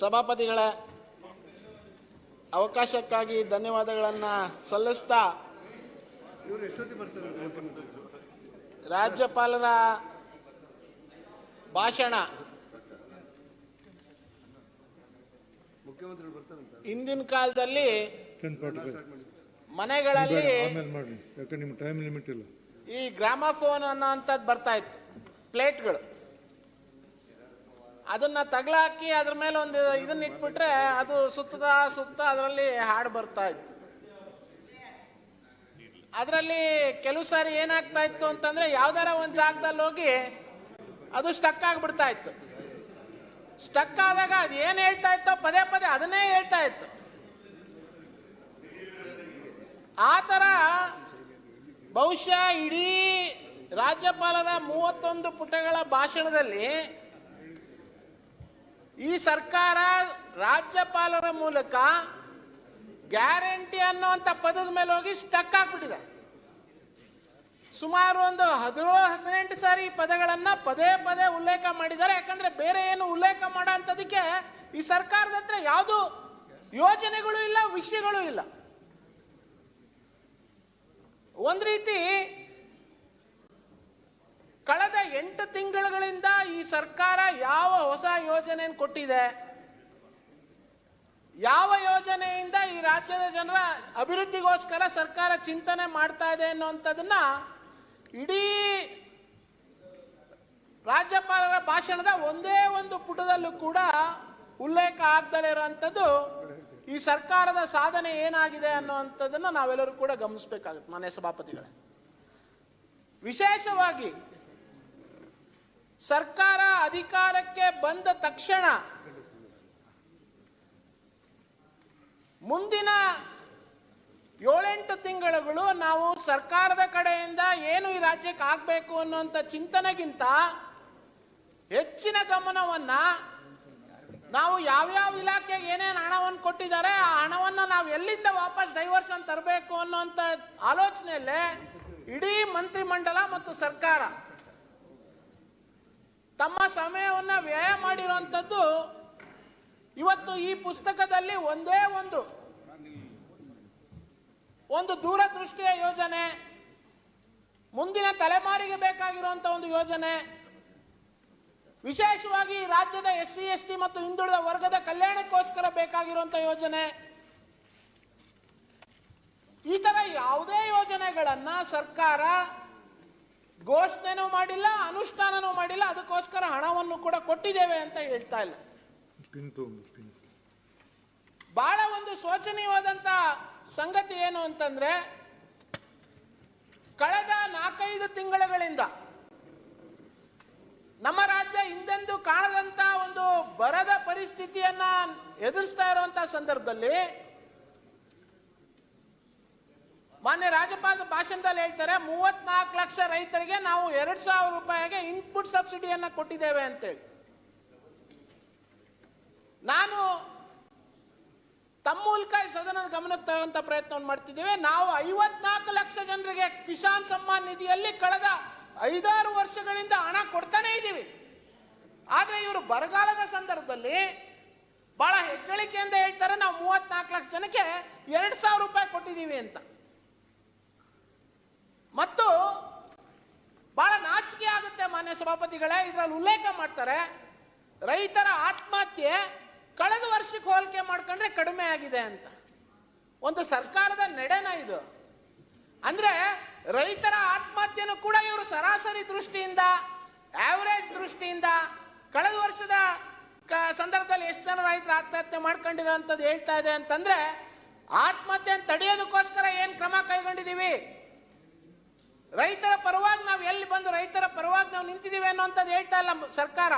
ಸಭಾಪತಿಗಳ, ಅವಕಾಶಕ್ಕಾಗಿ ಧನ್ಯವಾದಗಳನ್ನು ಸಲ್ಲಿಸ್ತಾ ರಾಜ್ಯಪಾಲರ ಭಾಷಣ. ಹಿಂದಿನ ಕಾಲದಲ್ಲಿ ಮನೆಗಳಲ್ಲಿ ಈ ಗ್ರಾಮಫೋನ್ ಅನ್ನೋ ಅಂತದ್ ಬರ್ತಾ ಇತ್ತು. ಪ್ಲೇಟ್ಗಳು ಅದನ್ನ ತಗಲಾಕಿ ಅದ್ರ ಮೇಲೆ ಒಂದು ಇದನ್ನ ಇಟ್ಬಿಟ್ರೆ ಅದು ಸುತ್ತದ ಸುತ್ತ ಅದರಲ್ಲಿ ಹಾಡು ಬರ್ತಾ ಇತ್ತು. ಅದರಲ್ಲಿ ಕೆಲವು ಸಾರಿ ಏನಾಗ್ತಾ ಇತ್ತು ಅಂತಂದ್ರೆ ಯಾವ್ದಾರ ಒಂದು ಜಾಗದಲ್ಲಿ ಹೋಗಿ ಅದು ಸ್ಟಕ್ ಆಗ್ಬಿಡ್ತಾ ಇತ್ತು. ಸ್ಟಕ್ ಆದಾಗ ಅದು ಏನ್ ಹೇಳ್ತಾ ಇತ್ತೋ ಪದೇ ಪದೇ ಅದನ್ನೇ ಹೇಳ್ತಾ ಇತ್ತು. ಆ ಥರ ಬಹುಶಃ ಇಡೀ ರಾಜ್ಯಪಾಲರ ಮೂವತ್ತೊಂದು ಪುಟಗಳ ಭಾಷಣದಲ್ಲಿ ಈ ಸರ್ಕಾರ ರಾಜ್ಯಪಾಲರ ಮೂಲಕ ಗ್ಯಾರಂಟಿ ಅನ್ನುವಂಥ ಪದದ ಮೇಲೆ ಹೋಗಿ ಸ್ಟಕ್ ಆಗ್ಬಿಟ್ಟಿದೆ. ಸುಮಾರು ಒಂದು ಹದಿನೇಳು, ಹದಿನೆಂಟು ಸಾರಿ ಈ ಪದಗಳನ್ನು ಪದೇ ಪದೇ ಉಲ್ಲೇಖ ಮಾಡಿದ್ದಾರೆ. ಯಾಕಂದ್ರೆ ಬೇರೆ ಏನು ಉಲ್ಲೇಖ ಮಾಡೋ ಈ ಸರ್ಕಾರದ ಹತ್ರ ಯಾವುದು ಯೋಜನೆಗಳು ಇಲ್ಲ, ವಿಷಯಗಳು ಇಲ್ಲ. ಒಂದು ರೀತಿ ಕಳೆದ ಎಂಟು ತಿಂಗಳುಗಳಿಂದ ಈ ಸರ್ಕಾರ ಯಾವ ಹೊಸ ಯೋಜನೆಯನ್ನು ಕೊಟ್ಟಿದೆ? ಯಾವ ಯೋಜನೆಯಿಂದ ಈ ರಾಜ್ಯದ ಜನರ ಅಭಿವೃದ್ಧಿಗೋಸ್ಕರ ಸರ್ಕಾರ ಚಿಂತನೆ ಮಾಡ್ತಾ ಇದೆ ಅನ್ನುವಂಥದ್ದನ್ನ ಇಡೀ ರಾಜ್ಯಪಾಲರ ಭಾಷಣದ ಒಂದೇ ಒಂದು ಪುಟದಲ್ಲೂ ಕೂಡ ಉಲ್ಲೇಖ ಆಗ್ದಲೇ ಇರುವಂಥದ್ದು ಈ ಸರ್ಕಾರದ ಸಾಧನೆ ಏನಾಗಿದೆ ಅನ್ನುವಂಥದ್ದನ್ನು ನಾವೆಲ್ಲರೂ ಕೂಡ ಗಮನಿಸಬೇಕಾಗುತ್ತೆ ಮಾನ್ಯ ಸಭಾಪತಿಗಳೇ. ವಿಶೇಷವಾಗಿ ಸರ್ಕಾರ ಅಧಿಕಾರಕ್ಕೆ ಬಂದ ತಕ್ಷಣ ಮುಂದಿನ ಏಳೆಂಟು ತಿಂಗಳುಗಳು ನಾವು ಸರ್ಕಾರದ ಕಡೆಯಿಂದ ಏನು ಈ ರಾಜ್ಯಕ್ಕೆ ಆಗಬೇಕು ಅನ್ನುವಂಥ ಚಿಂತನೆಗಿಂತ ಹೆಚ್ಚಿನ ಗಮನವನ್ನು ನಾವು ಯಾವ್ಯಾವ ಇಲಾಖೆಗೆ ಏನೇನು ಹಣವನ್ನು ಕೊಟ್ಟಿದ್ದಾರೆ, ಆ ಹಣವನ್ನು ನಾವು ಎಲ್ಲಿಂದ ವಾಪಸ್ ಡೈವರ್ಷನ್ ತರಬೇಕು ಅನ್ನುವಂಥ ಆಲೋಚನೆಯಲ್ಲೇ ಇಡೀ ಮಂತ್ರಿಮಂಡಲ ಮತ್ತು ಸರ್ಕಾರ ತಮ್ಮ ಸಮಯವನ್ನು ವ್ಯಯ ಮಾಡಿರುವಂಥದ್ದು ಇವತ್ತು ಈ ಪುಸ್ತಕದಲ್ಲಿ ಒಂದೇ ಒಂದು. ಒಂದು ದೂರದೃಷ್ಟಿಯ ಯೋಜನೆ, ಮುಂದಿನ ತಲೆಮಾರಿಗೆ ಬೇಕಾಗಿರುವಂತ ಒಂದು ಯೋಜನೆ. ವಿಶೇಷವಾಗಿ ರಾಜ್ಯದ ಎಸ್ ಸಿ, ಎಸ್ ಟಿ ಮತ್ತು ಹಿಂದುಳಿದ ವರ್ಗದ ಕಲ್ಯಾಣಕ್ಕೋಸ್ಕರ ಬೇಕಾಗಿರುವಂತ ಯೋಜನೆ. ಈ ತರ ಯಾವುದೇ ಯೋಜನೆಗಳನ್ನ ಸರ್ಕಾರ ಘೋಷಣೆನೂ ಮಾಡಿಲ್ಲ ಅನುಷ್ಠಾನನೂ ಮಾಡಿಲ್ಲ ಅದಕ್ಕೋಸ್ಕರ ಹಣವನ್ನು ಕೂಡ ಕೊಟ್ಟಿದ್ದೇವೆ ಅಂತ ಹೇಳ್ತಾ ಇಲ್ಲ. ಬಹಳ ಒಂದು ಶೋಚನೀಯವಾದಂತ ಸಂಗತಿ ಏನು ಅಂತಂದ್ರೆ ಕಳೆದ ನಾಲ್ಕೈದು ತಿಂಗಳುಗಳಿಂದ ನಮ್ಮ ರಾಜ್ಯ ಹಿಂದೆಂದು ಕಾಣದಂತ ಒಂದು ಬರದ ಪರಿಸ್ಥಿತಿಯನ್ನ ಎದುರಿಸ್ತಾ ಇರುವಂತ ಸಂದರ್ಭದಲ್ಲಿ ಮಾನ್ಯ ರಾಜ್ಯಪಾಲರ ಭಾಷಣದಲ್ಲಿ ಹೇಳ್ತಾರೆ, ಮೂವತ್ನಾಲ್ಕು ಲಕ್ಷ ರೈತರಿಗೆ ನಾವು ಎರಡ್ ಸಾವಿರ ರೂಪಾಯಿಗೆ ಇನ್ಪುಟ್ ಸಬ್ಸಿಡಿಯನ್ನ ಕೊಟ್ಟಿದ್ದೇವೆ ಅಂತೇಳಿ. ನಾನು ತಮ್ಮ ಮೂಲಕ ಈ ಸದನದ ಗಮನಕ್ಕೆ ತರುವಂತ ಪ್ರಯತ್ನವನ್ನು ಮಾಡ್ತಿದ್ದೇವೆ. ನಾವು ಐವತ್ನಾಲ್ಕು ಲಕ್ಷ ಜನರಿಗೆ ಕಿಸಾನ್ ಸಮ್ಮಾನ್ ನಿಧಿಯಲ್ಲಿ ಕಳೆದ ಐದಾರು ವರ್ಷಗಳಿಂದ ಹಣ ಕೊಡ್ತಾನೆ ಇದ್ದೀವಿ. ಆದ್ರೆ ಇವರು ಬರಗಾಲದ ಸಂದರ್ಭದಲ್ಲಿ ಬಹಳ ಹೆಗ್ಗಳಿಕೆಯಿಂದ ಹೇಳ್ತಾರೆ, ನಾವು ಮೂವತ್ನಾಲ್ಕು ಲಕ್ಷ ಜನಕ್ಕೆ ಎರಡ್ ಸಾವಿರ ರೂಪಾಯಿ ಕೊಟ್ಟಿದ್ದೀವಿ ಅಂತ. ಮತ್ತು ಬಹಳ ನಾಚಿಕೆ ಆಗುತ್ತೆ ಮಾನ್ಯ ಸಭಾಪತಿಗಳೇ, ಇದರಲ್ಲಿ ಉಲ್ಲೇಖ ಮಾಡ್ತಾರೆ, ರೈತರ ಆತ್ಮಹತ್ಯೆ ಕಳೆದ ವರ್ಷಕ್ಕೆ ಹೋಲಿಕೆ ಮಾಡ್ಕೊಂಡ್ರೆ ಕಡಿಮೆ ಆಗಿದೆ ಅಂತ. ಒಂದು ಸರ್ಕಾರದ ನಡೆನ ಇದು. ಅಂದ್ರೆ ರೈತರ ಆತ್ಮಹತ್ಯೆನೂ ಕೂಡ ಇವರು ಸರಾಸರಿ ದೃಷ್ಟಿಯಿಂದ ಆವರೇಜ್ ದೃಷ್ಟಿಯಿಂದ ಕಳೆದ ವರ್ಷದ ಸಂದರ್ಭದಲ್ಲಿ ಎಷ್ಟು ಜನ ರೈತರು ಆತ್ಮಹತ್ಯೆ ಮಾಡ್ಕೊಂಡಿರೋಂಥದ್ದು ಹೇಳ್ತಾ ಇದೆ ಅಂತಂದ್ರೆ ಆತ್ಮಹತ್ಯೆ ತಡೆಯೋದಕ್ಕೋಸ್ಕರ ಏನ್ ಕ್ರಮ ಕೈಗೊಂಡಿದೀವಿ? ರೈತರ ಪರವಾಗಿ ನಾವು ಎಲ್ಲಿ ಬಂದು ರೈತರ ಪರವಾಗಿ ನಾವು ನಿಂತಿದ್ದೀವಿ ಅನ್ನೋಂಥದ್ದು ಹೇಳ್ತಾ ಇಲ್ಲ ಸರ್ಕಾರ.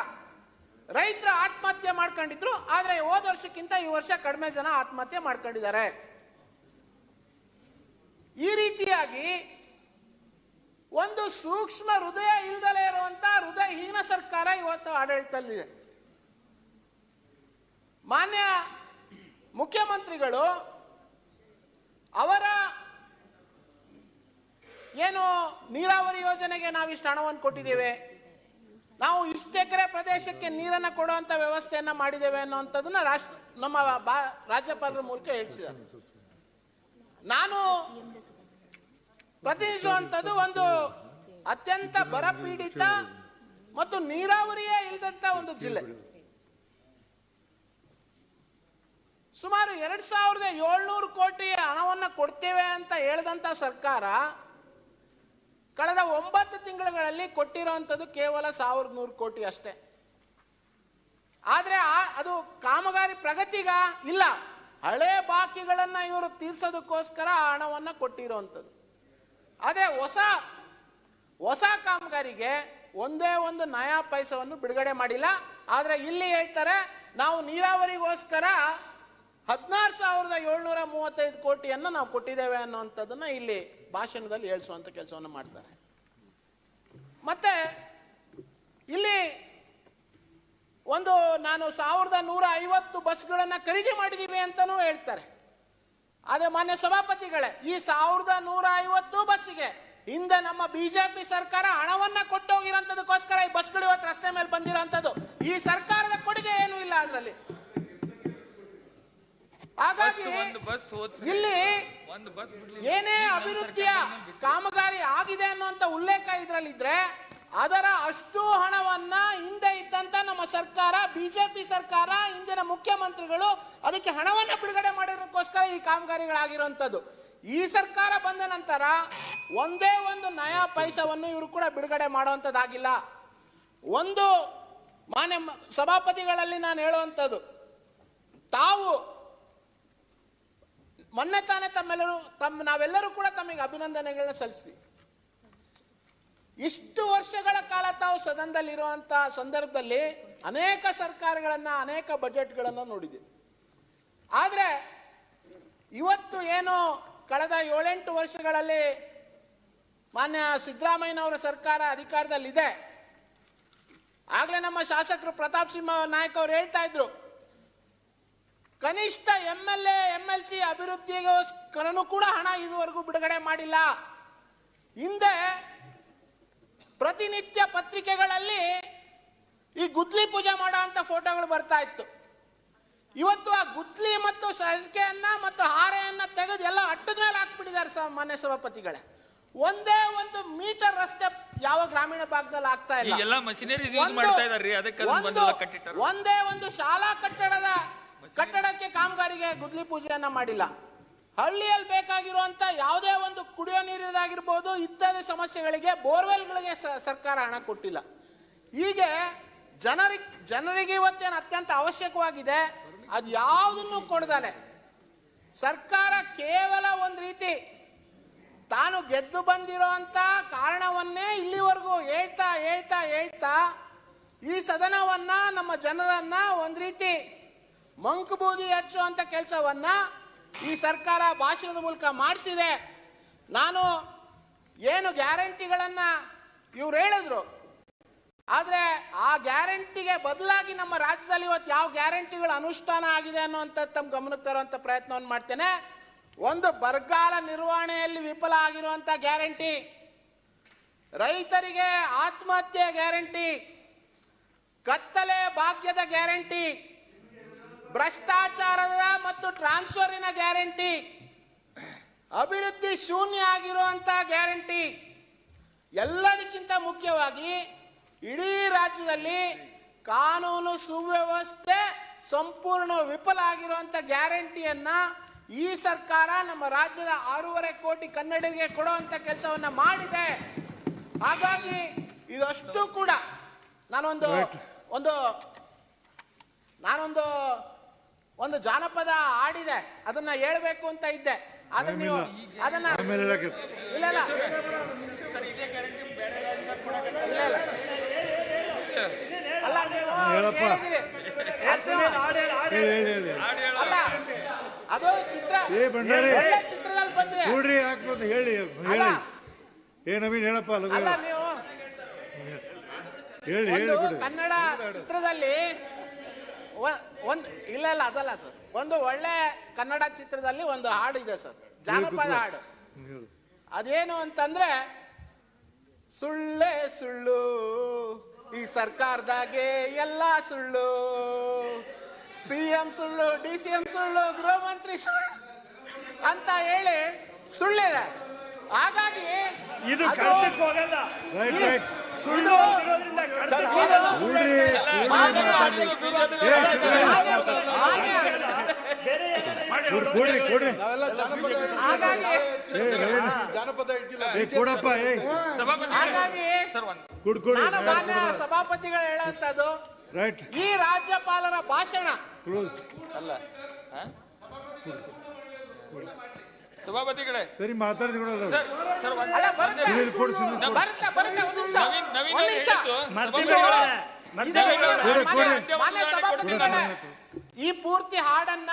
ರೈತರ ಆತ್ಮಹತ್ಯೆ ಮಾಡ್ಕೊಂಡಿದ್ರು, ಆದರೆ ಹೋದ ವರ್ಷಕ್ಕಿಂತ ಈ ವರ್ಷ ಕಡಿಮೆ ಜನ ಆತ್ಮಹತ್ಯೆ ಮಾಡ್ಕೊಂಡಿದ್ದಾರೆ. ಈ ರೀತಿಯಾಗಿ ಒಂದು ಸೂಕ್ಷ್ಮ ಹೃದಯ ಇಲ್ದಲೇ ಇರುವಂತ ಹೃದಯಹೀನ ಸರ್ಕಾರ ಇವತ್ತು ಆಡಳಿತದಲ್ಲಿದೆ. ಮಾನ್ಯ ಮುಖ್ಯಮಂತ್ರಿಗಳು ಅವರ ಏನು ನೀರಾವರಿ ಯೋಜನೆಗೆ ನಾವು ಇಷ್ಟು ಹಣವನ್ನು ಕೊಟ್ಟಿದ್ದೇವೆ. ನಾವು ಇಷ್ಟು ಇಷ್ಟು ಎಕರೆ ಪ್ರದೇಶಕ್ಕೆ ನೀರನ್ನು ಕೊಡುವಂತ ವ್ಯವಸ್ಥೆಯನ್ನು ಮಾಡಿದ್ದೇವೆ ಅನ್ನುವಂಥದ್ದನ್ನ ರಾಷ್ಟ್ರ ನಮ್ಮ ಬಾ- ರಾಜ್ಯಪಾಲರ ಮೂಲಕ ಹೇಳಿಸಿದ್ದಾರೆ. ನಾನು ಪ್ರತಿನಿಧಿಸುವಂಥದ್ದು ಒಂದು ಅತ್ಯಂತ ಬರಪೀಡಿತ ಮತ್ತು ನೀರಾವರಿಯೇ ಇಲ್ಲದಂತ ಒಂದು ಜಿಲ್ಲೆ. ಸುಮಾರು ಎರಡ್ ಸಾವಿರದ ಏಳ್ನೂರು ಕೋಟಿ ಹಣವನ್ನು ಕೊಡ್ತೇವೆ ಅಂತ ಹೇಳಿದಂತ ಸರ್ಕಾರ ಕಳೆದ ಒಂಬತ್ತು ತಿಂಗಳುಗಳಲ್ಲಿ ಕೊಟ್ಟಿರುವಂತದ್ದು ಕೇವಲ ಸಾವಿರದ ನೂರು ಕೋಟಿ ಅಷ್ಟೇ. ಆದರೆ ಆ- ಅದು ಕಾಮಗಾರಿ ಪ್ರಗತಿಗ ಇಲ್ಲ. ಹಳೆ ಬಾಕಿಗಳನ್ನು ಇವರು ತೀರ್ಸೋದಕ್ಕೋಸ್ಕರ ಆ ಹಣವನ್ನು ಕೊಟ್ಟಿರುವಂಥದ್ದು ಆದರೆ ಹೊಸ ಹೊಸ ಕಾಮಗಾರಿಗೆ ಒಂದೇ ಒಂದು ನಯಾ ಪೈಸವನ್ನು ಬಿಡುಗಡೆ ಮಾಡಿಲ್ಲ. ಆದರೆ ಇಲ್ಲಿ ಹೇಳ್ತಾರೆ, ನಾವು ನೀರಾವರಿಗೋಸ್ಕರ ಹದಿನಾರು ಸಾವಿರದ ಏಳ್ನೂರ ಮೂವತ್ತೈದು ಕೋಟಿಯನ್ನ ನಾವು ಕೊಟ್ಟಿದ್ದೇವೆ ಅನ್ನುವಂಥದ್ದನ್ನ ಇಲ್ಲಿ ಭಾಷಣದಲ್ಲಿ ಹೇಳಿಸುವಂತ ಕೆಲಸವನ್ನು ಮಾಡ್ತಾರೆ. ಮತ್ತೆ ಇಲ್ಲಿ ಒಂದು ನಾನು ಸಾವಿರದ ನೂರ ಐವತ್ತು ಬಸ್ಗಳನ್ನು ಖರೀದಿ ಮಾಡಿದೀವಿ ಅಂತಲೂ ಹೇಳ್ತಾರೆ. ಆದರೆ ಮಾನ್ಯ ಸಭಾಪತಿಗಳೇ, ಈ ಸಾವಿರದ ನೂರ ಐವತ್ತು ಬಸ್ಸಿಗೆ ಹಿಂದೆ ನಮ್ಮ ಬಿಜೆಪಿ ಸರ್ಕಾರ ಹಣವನ್ನ ಕೊಟ್ಟೋಗಿರೋಂಥದಕ್ಕೋಸ್ಕರ ಈ ಬಸ್ಗಳು ಇವತ್ತು ರಸ್ತೆ ಮೇಲೆ ಬಂದಿರೋಂಥದ್ದು. ಈ ಸರ್ಕಾರದ ಕೊಡುಗೆ ಏನೂ ಇಲ್ಲ ಅದರಲ್ಲಿ. ಹಾಗಾಗಿ ಒಂದು ಬಸ್ ಇಲ್ಲಿ ಒಂದು ಬಸ್ ಏನೇ ಅಭಿವೃದ್ಧಿಯ ಕಾಮಗಾರಿ ಆಗಿದೆ ಅನ್ನುವಂತ ಉಲ್ಲೇಖ ಇದ್ರಲ್ಲಿದ್ರೆ ಅದರ ಅಷ್ಟು ಹಣವನ್ನ ಹಿಂದೆ ಇದ್ದಂತ ನಮ್ಮ ಸರ್ಕಾರ ಬಿಜೆಪಿ ಸರ್ಕಾರ ಇಂದಿನ ಮುಖ್ಯಮಂತ್ರಿಗಳು ಅದಕ್ಕೆ ಹಣವನ್ನ ಬಿಡುಗಡೆ ಮಾಡಿರೋಕ್ಕೋಸ್ಕರ ಈ ಕಾಮಗಾರಿಗಳಾಗಿರುವಂತದ್ದು ಈ ಸರ್ಕಾರ ಬಂದ ನಂತರ ಒಂದೇ ಒಂದು ನಯಾ ಪೈಸವನ್ನು ಇವರು ಕೂಡ ಬಿಡುಗಡೆ ಮಾಡುವಂತದ್ದಾಗಿಲ್ಲ ಒಂದು ಮಾನ್ಯ ಸಭಾಪತಿಗಳಲ್ಲಿ ನಾನು ಹೇಳುವಂಥದ್ದು ತಾವು ಮೊನ್ನೆ ತಾನೇ ತಮ್ಮೆಲ್ಲರೂ ತಮ್ಮ ನಾವೆಲ್ಲರೂ ಕೂಡ ತಮಗೆ ಅಭಿನಂದನೆಗಳನ್ನ ಸಲ್ಲಿಸಿ ಇಷ್ಟು ವರ್ಷಗಳ ಕಾಲ ತಾವು ಸದನದಲ್ಲಿರುವಂತಹ ಸಂದರ್ಭದಲ್ಲಿ ಅನೇಕ ಸರ್ಕಾರಗಳನ್ನ, ಅನೇಕ ಬಜೆಟ್ಗಳನ್ನು ನೋಡಿದೆ. ಆದರೆ ಇವತ್ತು ಏನು ಕಳೆದ ಏಳೆಂಟು ವರ್ಷಗಳಲ್ಲಿ ಮಾನ್ಯ ಸಿದ್ದರಾಮಯ್ಯನವರ ಸರ್ಕಾರ ಅಧಿಕಾರದಲ್ಲಿದೆ. ಆಗ್ಲೇ ನಮ್ಮ ಶಾಸಕರು ಪ್ರತಾಪ್ ಸಿಂಹ ನಾಯಕ್ ಅವರು ಹೇಳ್ತಾ ಇದ್ರು ಕನಿಷ್ಠ M L A L C ಅಭಿವೃದ್ಧಿಗೋಸ್ಕರನೂ ಕೂಡ ಹಣ ಇದುವರೆಗೂ ಬಿಡುಗಡೆ ಮಾಡಿಲ್ಲ. ಹಿಂದೆ ಪ್ರತಿನಿತ್ಯ ಪತ್ರಿಕೆಗಳಲ್ಲಿ ಈ ಗುದ್ಲಿ ಪೂಜೆ ಮಾಡೋ ಅಂತ ಫೋಟೋಗಳು ಬರ್ತಾ ಇತ್ತು. ಇವತ್ತು ಆ ಗುದ್ಲಿ ಮತ್ತು ಸಲಿಕೆಯನ್ನ ಮತ್ತು ಹಾರೆಯನ್ನ ತೆಗೆದು ಎಲ್ಲ ಅಟ್ಟದ ಮೇಲೆ ಹಾಕ್ಬಿಟ್ಟಿದ್ದಾರೆ ಸ ಮಾನ್ಯ ಸಭಾಪತಿಗಳೇ. ಒಂದೇ ಒಂದು ಮೀಟರ್ ರಸ್ತೆ ಯಾವ ಗ್ರಾಮೀಣ ಭಾಗದಲ್ಲಿ ಆಗ್ತಾ ಇಲ್ಲ. ಒಂದೇ ಒಂದು ಶಾಲಾ ಕಟ್ಟಡದ ಕಟ್ಟಡಕ್ಕೆ ಕಾಮಗಾರಿಗೆ ಗುದ್ಲಿ ಪೂಜೆಯನ್ನ ಮಾಡಿಲ್ಲ. ಹಳ್ಳಿಯಲ್ಲಿ ಬೇಕಾಗಿರುವಂತ ಯಾವುದೇ ಒಂದು ಕುಡಿಯೋ ನೀರಿನಾಗಿರ್ಬೋದು ಇತ್ಯಾದಿ ಸಮಸ್ಯೆಗಳಿಗೆ ಬೋರ್ವೆಲ್ಗಳಿಗೆ ಸರ್ಕಾರ ಹಣ ಕೊಟ್ಟಿಲ್ಲ. ಹೀಗೆ ಜನರಿಗೆ ಜನರಿಗೆ ಇವತ್ತೇನು ಅತ್ಯಂತ ಅವಶ್ಯಕವಾಗಿದೆ, ಅದು ಯಾವುದನ್ನು ಕೊಡದಲೆ ಸರ್ಕಾರ ಕೇವಲ ಒಂದು ರೀತಿ ತಾನು ಗೆದ್ದು ಬಂದಿರುವಂತ ಕಾರಣವನ್ನೇ ಇಲ್ಲಿವರೆಗೂ ಹೇಳ್ತಾ ಹೇಳ್ತಾ ಹೇಳ್ತಾ ಈ ಸದನವನ್ನ ನಮ್ಮ ಜನರನ್ನ ಒಂದು ರೀತಿ ಮಂಕು ಬೂದಿ ಹಚ್ಚುವಂತ ಕೆಲಸವನ್ನ ಈ ಸರ್ಕಾರ ಭಾಷಣದ ಮೂಲಕ ಮಾಡಿಸಿದೆ. ನಾನು ಏನು ಗ್ಯಾರಂಟಿಗಳನ್ನ ಇವ್ರು ಹೇಳಿದ್ರು. ಆದ್ರೆ ಆ ಗ್ಯಾರಂಟಿಗೆ ಬದಲಾಗಿ ನಮ್ಮ ರಾಜ್ಯದಲ್ಲಿ ಇವತ್ತು ಯಾವ ಗ್ಯಾರಂಟಿಗಳು ಅನುಷ್ಠಾನ ಆಗಿದೆ ಅನ್ನುವಂಥದ್ದು ತಮ್ಮ ಗಮನಕ್ಕೆ ತರುವಂತ ಪ್ರಯತ್ನವನ್ನು ಮಾಡ್ತೇನೆ. ಒಂದು ಬರಗಾಲ ನಿರ್ವಹಣೆಯಲ್ಲಿ ವಿಫಲ ಆಗಿರುವಂತ ಗ್ಯಾರಂಟಿ, ರೈತರಿಗೆ ಆತ್ಮಹತ್ಯೆ ಗ್ಯಾರಂಟಿ, ಕತ್ತಲೆ ಭಾಗ್ಯದ ಗ್ಯಾರಂಟಿ ಭ್ರಷ್ಟಾಚಾರದ ಮತ್ತು ಟ್ರಾನ್ಸ್ಫರಿನ ಗ್ಯಾರಂಟಿ. ಅಭಿವೃದ್ಧಿ ಶೂನ್ಯ ಆಗಿರುವಂತ ಗ್ಯಾರಂಟಿ. ಎಲ್ಲದಕ್ಕಿಂತ ಮುಖ್ಯವಾಗಿ ಇಡೀ ರಾಜ್ಯದಲ್ಲಿ ಕಾನೂನು ಸುವ್ಯವಸ್ಥೆ ಸಂಪೂರ್ಣ ವಿಫಲ ಆಗಿರುವಂತ ಗ್ಯಾರಂಟಿಯನ್ನ ಈ ಸರ್ಕಾರ ನಮ್ಮ ರಾಜ್ಯದ ಆರೂವರೆ ಕೋಟಿ ಕನ್ನಡಿಗರಿಗೆ ಕೊಡುವಂತ ಕೆಲಸವನ್ನ ಮಾಡಿದೆ. ಹಾಗಾಗಿ ಇದಷ್ಟು ಕೂಡ ನಾನೊಂದು ಒಂದು ನಾನೊಂದು ಒಂದು ಜಾನಪದ ಹಾಡಿದೆ. ಅದನ್ನ ಹೇಳ್ಬೇಕು ಅಂತ ಇದ್ದೆ. ಆದ್ರೆ ನೀವು ಅದನ್ನ ಇಲ್ಲ ಇಲ್ಲ ಇಲ್ಲ ಇಲ್ಲ. ಅಲ್ಲ ಅಲ್ಲ ಅದು ಚಿತ್ರ. ಒಳ್ಳೆ ಚಿತ್ರದಲ್ಲಿ ಬಂದ್ರೆ ಕೂಡ್ರಿ ಹಾಕ್ಬೋದು ಹೇಳಿ ಹೇಳಿ. ಏ ನವೀನ್ ಹೇಳಪ್ಪ ಅಲ್ಲ ನೀವು ಹೇಳಿ ಹೇಳಿ ಕನ್ನಡ ಚಿತ್ರದಲ್ಲಿ ಒಂದ್ ಇಲ್ಲ ಇಲ್ಲ ಅದಲ್ಲ ಸರ್. ಒಂದು ಒಳ್ಳೆ ಕನ್ನಡ ಚಿತ್ರದಲ್ಲಿ ಒಂದು ಹಾಡು ಇದೆ ಸರ್. ಜಾನಪದ ಹಾಡು. ಅದೇನು ಅಂತಂದ್ರೆ ಸುಳ್ಳೇ ಸುಳ್ಳು. ಈ ಸರ್ಕಾರದಾಗೆ ಎಲ್ಲ ಸುಳ್ಳು. ಸಿ ಎಂ ಸುಳ್ಳು ಡಿ ಸಿ ಎಂ ಸುಳ್ಳು ಗೃಹ ಮಂತ್ರಿ ಸುಳ್ಳು ಅಂತ ಹೇಳಿ ಸುಳ್ಳಿದೆ. ಹಾಗಾಗಿ ಇದು ಸುಳ್ಳು ಕೂಡ್ರಿ ಕೂಡ್ರಿ. ಜಾನಪದ ಏ ಏ ಸಭಾಪತಿ ಹಾಗಾಗಿ ಕುಡ್ ಕೊಡಿ. ನಾನು ಮಾನ್ಯ ಸಭಾಪತಿಗಳು ಹೇಳಂತದ್ದು ರೈಟ್. ಈ ರಾಜ್ಯಪಾಲರ ಭಾಷಣ. ಕ್ಲೋಸ್. ಸಭಾಪತಿಗಳೇ. ಸರಿ ಮಾತಾಡಿದ್ಕೊಡಲ್ಲ ಸರ್ ಸರ್ ಅಲ್ಲ ಬರುತ್ತೆ ಬರುತ್ತೆ ಒಂದು ನಿಮಿಷ. ನಿಮಿಷ ಈ ಪೂರ್ತಿ ಹಾಡನ್ನ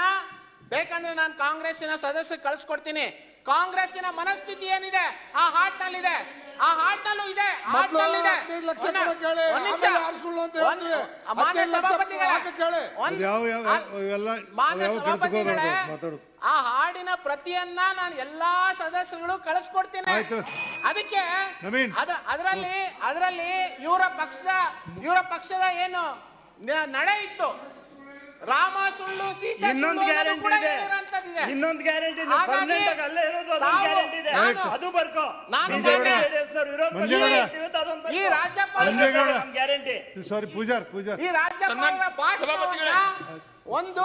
ಬೇಕಂದ್ರೆ ನಾನು ಕಾಂಗ್ರೆಸ್ಸಿನ ಸದಸ್ಯ ಕಳ್ಸಿಕೊಡ್ತೀನಿ. ಕಾಂಗ್ರೆಸ್ಸಿನ ಮನಸ್ಥಿತಿ ಏನಿದೆ? ಆ ಹಾಡ್ನಲ್ಲಿದೆ. ಆ ಹಾಟಲ್ಲೂ ಇದೆ ಲಕ್ಷ ಯಾರು ಸುಳ್ಳು ಅಂತ ಹೇಳ್ತೀವಿ. ಮಾನ್ಯ ಸಭಾಪತಿಗಳೇ. ಯಾವ ಯಾವ ಆ- ಇವೆಲ್ಲ ಮಾನ್ಯ ಯಾವ ಸಭಾಪತಿಗಳೇ ಆ ಹಾಡಿನ ಪ್ರತಿಯನ್ನ ನಾನು ಎಲ್ಲಾ ಸದಸ್ಯರುಗಳು ಕಳಿಸ್ಕೊಡ್ತೀನಿ. ಆಯ್ತು. ಅದಕ್ಕೆ ಅದ್ರ ಅದರಲ್ಲಿ ಅದರಲ್ಲಿ ಇವರ ಪಕ್ಷ ಇವರ ಪಕ್ಷದ ಏನು ನಡೆ ಇತ್ತು. ರಾಮ ಸುಳ್ಳು ಸೀತೆ ಇನ್ನೊಂದು ಗ್ಯಾರಂಟಿ ಇದೆ. ಇನ್ನೊಂದು ಗ್ಯಾರಂಟಿ ಇದೆ. ಹಾಗಾಗಿ ಪರ್ಮನೆಂಟ್ ಆಗಿ ಅಲ್ಲೇ ಇರೋದು ಅದೊಂದು ಗ್ಯಾರಂಟಿ ಇದೆ. ಅದು ಬರ್ಕೋ. ನಾನು ಈ ಬರ್ಕೋ. ರಾಜ್ಯಪಾಲ ಮಂಜೇಗೌಡ. ಅದೊಂದು ಗ್ಯಾರಂಟಿ ಸಾರಿ ಪೂಜಾರ್ ಪೂಜಾರ್. ಈ ರಾಜ್ಯಪಾಲರ ಭಾಷಣವನ್ನ ಒಂದು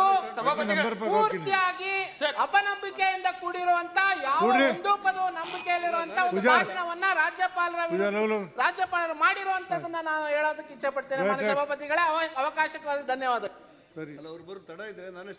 ಪೂರ್ತಿಯಾಗಿ. ಅಪನಂಬಿಕೆಯಿಂದ ಕೂಡಿರುವಂತ ಯಾವ. ಒಂದು ಪದವು ನಂಬಿಕೆಯಲ್ಲಿರುವಂತ ಒಂದು. ಭಾಷಣವನ್ನ ರಾಜ್ಯಪಾಲರ. ರಾಜ್ಯಪಾಲರು ಮಾಡಿರುವಂತದನ್ನ ನಾನು ಹೇಳೋದಕ್ಕೆ ಇಚ್ಛೆ ಪಡ್ತೇನೆ ಸಭಾಪತಿಗಳೇ ಅವ- ಅವಕಾಶಕ್ಕಾಗಿ ಧನ್ಯವಾದ ಸರಿ. ಅಲ್ಲ ಅವ್ರು ಬರೋ ತಡ ಇದ್ರೆ ನಾನೇ